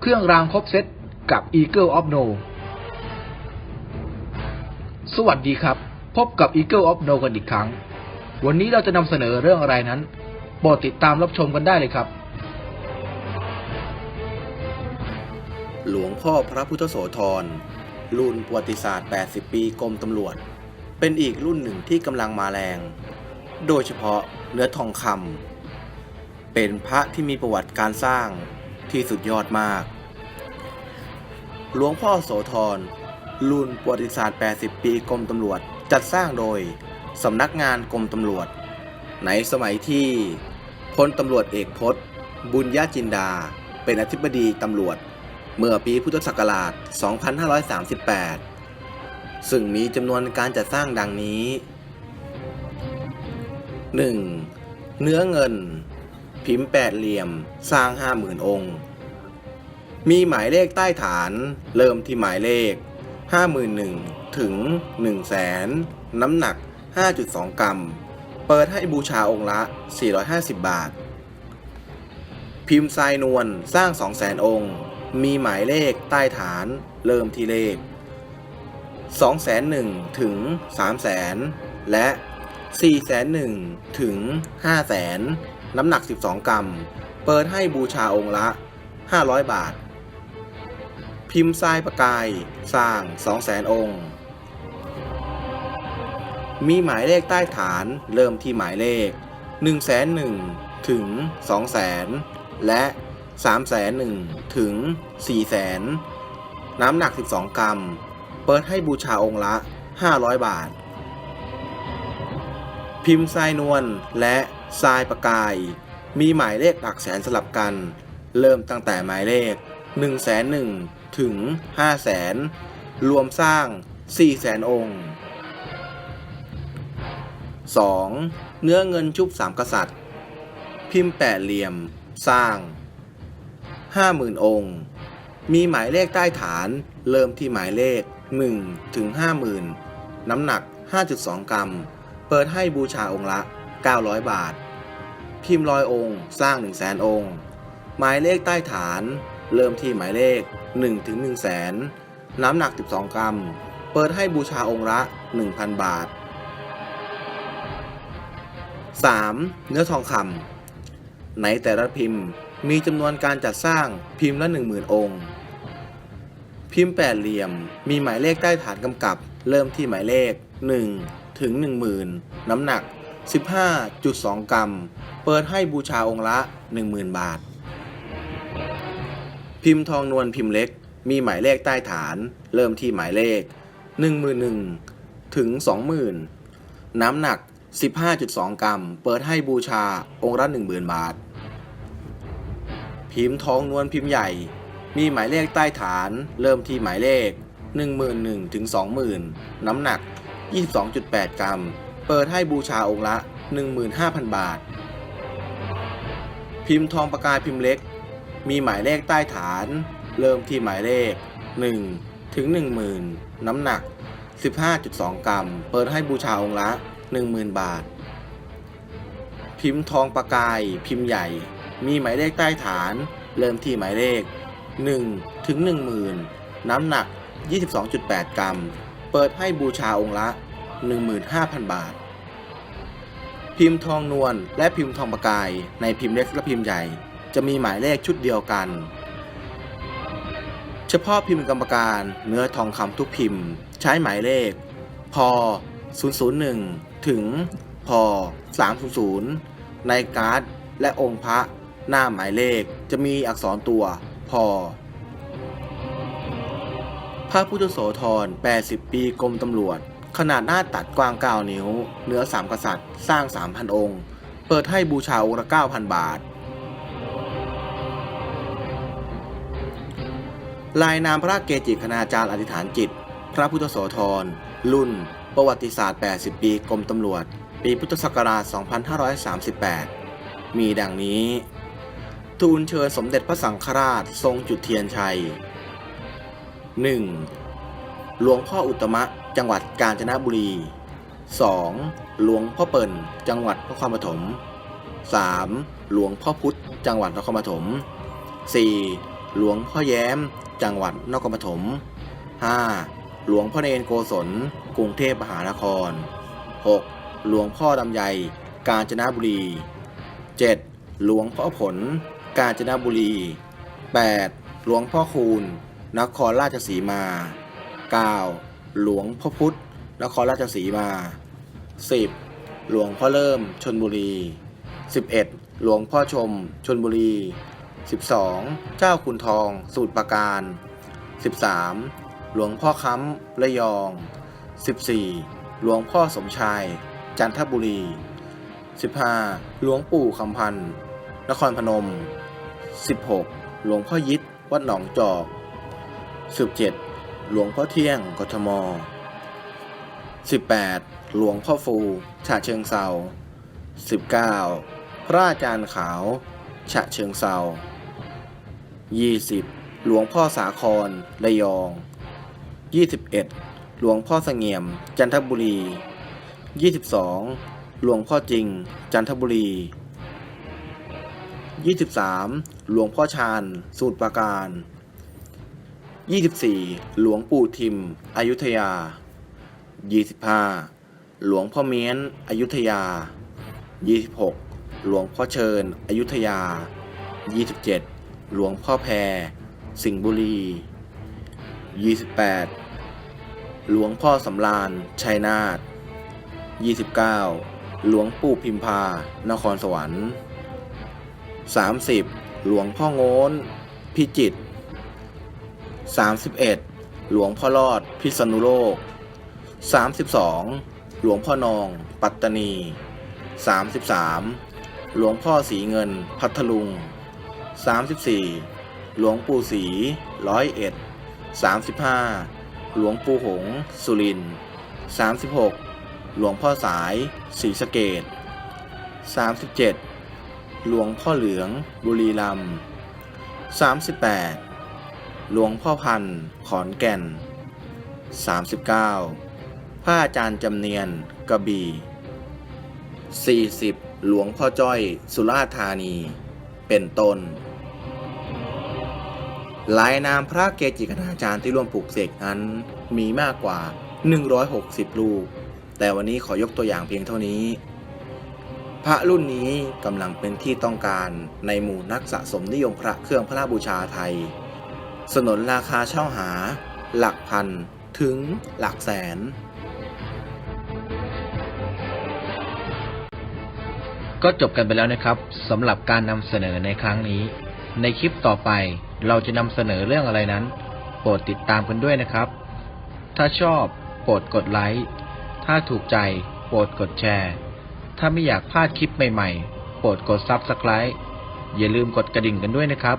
เครื่องรางครบเซตกับ Eagle of No สวัสดีครับ พบกับ Eagle of No กันอีกครั้ง วันนี้เราจะนำเสนอเรื่องอะไรนั้นโปรดติดตามรับชมกันได้เลยครับ หลวงพ่อพระพุทธโสธรรุ่นประวัติศาสตร์ 80 ปีกรมตำรวจ เป็นอีกรุ่นหนึ่งที่กำลังมาแรง โดยเฉพาะเนื้อทองคำเป็นพระที่มีประวัติการสร้าง ที่สุดยอดมาก หลวงพ่อโสธรรุ่นประวัติศาสตร์ 80 ปีกรมตำรวจจัดสร้างโดยสำนักงานกรมตำรวจ ในสมัยที่พลตำรวจเอกพจน์ บุญญาจินดา เป็นอธิบดีตำรวจ เมื่อปีพุทธศักราช 2538 ซึ่งมีจำนวนการจัดสร้างดังนี้ 1. เนื้อเงิน พิมพ์แปดเหลี่ยม สร้าง50,000องค์ มีหมายเลขใต้ฐาน เริ่มที่หมายเลข 51,000 ถึง 100,000 น้ำหนัก 5.2 กรัม เปิดให้บูชาองค์ละ 450 บาท พิมพ์ทรายนวลสร้าง 200,000 องค์ มีหมายเลขใต้ฐาน เริ่มที่เลข 201,000 ถึง 300,000 และ 401,000 ถึง 500,000 น้ำหนัก 12 กรัม เปิดให้บูชาองค์ละ 500 บาท พิมพ์ทรายประกาย สร้าง 200,000 องค์ มีหมายเลขใต้ฐานเริ่มที่หมายเลข 101,000ถึง 200,000 และ 301,000ถึง 400,000 น้ำหนัก 12 กรัม เปิดให้บูชาองค์ละ 500 บาท พิมพ์ทรายนวลและ ทรายประกาย มีหมายเลขหลักแสนสลับกัน เริ่มตั้งแต่หมายเลข 1 0 0 0 0ถึง5 0 0 0 0 0รวมสร้าง 4 0 0 0 0 0องค์ 2. เนื้อเงินชุบสามกษัตริย์ พิมพ์แปดเหลี่ยม สร้าง 50,000 องค์ มีหมายเลขใต้ฐานเริ่มที่หมายเลข 1 ถึง 50,000 น้ำหนัก 5.2 กรัม เปิดให้บูชาองค์ละ 900 บาท พิมพ์ร้อยองค์ สร้าง 1 0 0 0 0 0 องค์ หมายเลขใต้ฐาน เริ่มที่หมายเลข 1 ถึง 1 0 0 0 0 0น้ำหนัก 12 กรัม เปิดให้บูชาองค์ละ 1,000 บาท 3. เนื้อทองคำในแต่ละพิมพ์มีจำนวนการจัดสร้างพิมพ์ละ 10,000 องค์ พิมพ์แปดเหลี่ยม มีหมายเลขใต้ฐานกำกับ เริ่มที่หมายเลข 1 ถึง 10,000 น้ำหนัก 15.2 กรัม เปิดให้บูชาองค์ละ 10,000 บาท พิมพ์ทองนวลพิมพ์เล็ก มีหมายเลขใต้ฐาน เริ่มที่หมายเลข 11,000ถึง 20,000 น้ำหนัก 15.2 กรัม เปิดให้บูชาองค์ละ 10,000 บาท พิมพ์ทองนวลพิมพ์ใหญ่ มีหมายเลขใต้ฐาน เริ่มที่หมายเลข 11,000ถึง20,000 น้ำหนัก 22.8 กรัม เปิดให้บูชาองค์ละ 15,000 บาท พิมพ์ทองประกายพิมพ์เล็ก มีหมายเลขใต้ฐาน เริ่มที่หมายเลข 1 ถึง 10,000 น้ำหนัก 15.2 กรัม เปิดให้บูชาองค์ละ 10,000 บาท พิมพ์ทองประกายพิมพ์ใหญ่ มีหมายเลขใต้ฐาน เริ่มที่หมายเลข 1 ถึง 10,000 น้ำหนัก 22.8 กรัม เปิดให้บูชาองค์ละ 15,000 บาท พิมพ์ทองนวลและพิมพ์ทองประกายในพิมพ์เล็กและพิมพ์ใหญ่ จะมีหมายเลขชุดเดียวกัน เฉพาะพิมพ์กรรมการเนื้อทองคำทุกพิมพ์ ใช้หมายเลข พ001 ถึงพ300 ในการ์ดและองค์พระหน้าหมายเลขจะมีอักษรตัวพพระพุทธโสธร 80 ปีกรมตำรวจ ขนาดหน้าตัดกว้าง 9 นิ้ว เนื้อ 3 กษัตริย์ สร้าง 3,000 องค์ เปิดให้บูชาองค์ละ 9,000 บาท ลายนามพระเกจิคณาจารย์อธิษฐานจิต พระพุทธโสธร รุ่น ประวัติศาสตร์ 80 ปีกรมตำรวจ ปีพุทธศักราช 2538 มีดังนี้ ทูลเชิญสมเด็จพระสังฆราชทรงจุดเทียนชัย 1. หลวงพ่ออุตตมะ จังหวัดกาญจนบุรี 2. หลวงพ่อเปิ่น จังหวัดนครปฐม 3. หลวงพ่อพุธ จังหวัดนครปฐม 4. หลวงพ่อแย้ม จังหวัดนครปฐม 5. หลวงพ่อเนนโกศล กรุงเทพมหานคร 6. หลวงพ่อลำไยกาญจนบุรี 7. หลวงพ่อผล กาญจนบุรี 8. หลวงพ่อคูณ นครราชสีมา 9. หลวงพ่อพุธนครราชสีมา 10. หลวงพ่อเริ่มชนบุรี 11. หลวงพ่อชมชนบุรี 12. เจ้าคุณทองสูตรประการ 13. หลวงพ่อค้ำระยอง 14. หลวงพ่อสมชาย จันทบุรี 15. หลวงปู่คำพันธ์นครพนม 16. หลวงพ่อยิดวัดหนองจอก 17. หลวงพ่อเที่ยง กทม 18. หลวงพ่อฟูฉะเชิงเซา 19. พระอาจารย์ขาว ฉะเชิงเซา 20. หลวงพ่อสาคร ระยอง 21. หลวงพ่อเสงี่ยม จันทบุรี 22. หลวงพ่อจริง จันทบุรี 23. หลวงพ่อชาญสูตรปราการ 24. หลวงปู่ทิม อยุธยา 25. หลวงพ่อเมียน อยุธยา 26. หลวงพ่อเชิญ อยุธยา 27. หลวงพ่อแพร สิงห์บุรี 28. หลวงพ่อสำราญชัยนาท 29. หลวงปู่พิมพา นครสวรรค์ 30. หลวงพ่อโง้น พิจิตร 31. หลวงพ่อรอด พิษณุโลก 32. หลวงพ่อนอง ปัตตานี 33. หลวงพ่อสีเงิน พัทลุง 34. หลวงปู่ศรีร้อยเอ็ด 35. หลวงปู่หง สุรินทร์ 36. หลวงพ่อสายศรีสะเกด 37. หลวงพ่อเหลือง บุรีรัมย์ 38. หลวงพ่อพันธ์ขอนแก่น 39. พระอาจารย์จำเนียนกระบี่ 40. หลวงพ่อจ้อยสุราธานี เป็นต้น หลายนามพระเกจิคณาจารย์ที่ร่วมปลูกเสกนั้นมีมากกว่า 160 รูป แต่วันนี้ขอยกตัวอย่างเพียงเท่านี้ พระรุ่นนี้กำลังเป็นที่ต้องการในหมู่นักสะสมนิยมพระเครื่องพระบูชาไทย สนนราคาเช่าหา หลักพัน ถึงหลักแสน ก็จบกันไปแล้วนะครับสำหรับการนำเสนอในครั้งนี้ ในคลิปต่อไปเราจะนำเสนอเรื่องอะไรนั้น โปรดติดตามกันด้วยนะครับ ถ้าชอบโปรดกดไลค์ ถ้าถูกใจโปรดกดแชร์ ถ้าไม่อยากพลาดคลิปใหม่ๆ โปรดกด Subscribe อย่าลืมกดกระดิ่งกันด้วยนะครับ